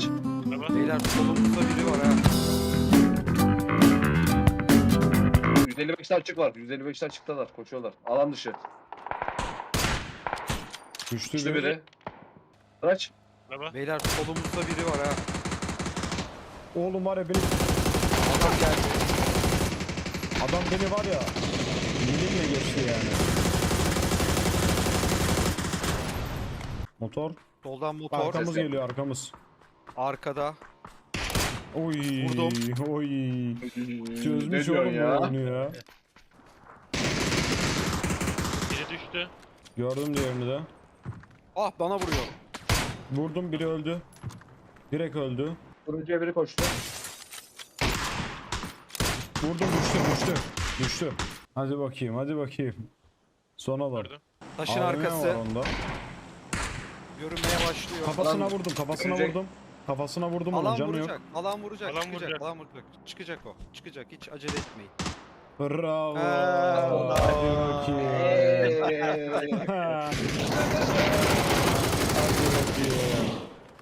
Araç. Araba. Beyler solumuzda biri var ha. 155'te açık var. 155'te açıktalar. Koşuyorlar. Alan dışı. Düştü Düştü biri. biri. Araç. Araba. Beyler solumuzda biri var ha. Oğlum var ya beni, Adam geldi. adam beni var ya. Milimle geçti yani. Motor. Soldan motor. Arkamız geliyor arkamız. Arkada. Oy. Vurdum. Oy. Çözmüş oğlum ya? oyunu ya. Biri düştü. Gördüm diğerini de. Ah bana vuruyor. Vurdum biri öldü. Direkt öldü. Turuncuya biri koştu. Vurdum düştü düştü. Düştü. Hadi bakayım hadi bakayım. Sona. Gördüm. Taşın AVM arkası. var onda. Görünmeye başlıyor. Kafasına Lan, vurdum kafasına ölecek. vurdum. Kafasına vurdum onun Alan canı vuracak. yok. Alan vuracak. Alan çıkacak. vuracak. Alan vuracak. Çıkacak o. Çıkacak. Hiç acele etmeyin. Bravo. Hadi bakayım.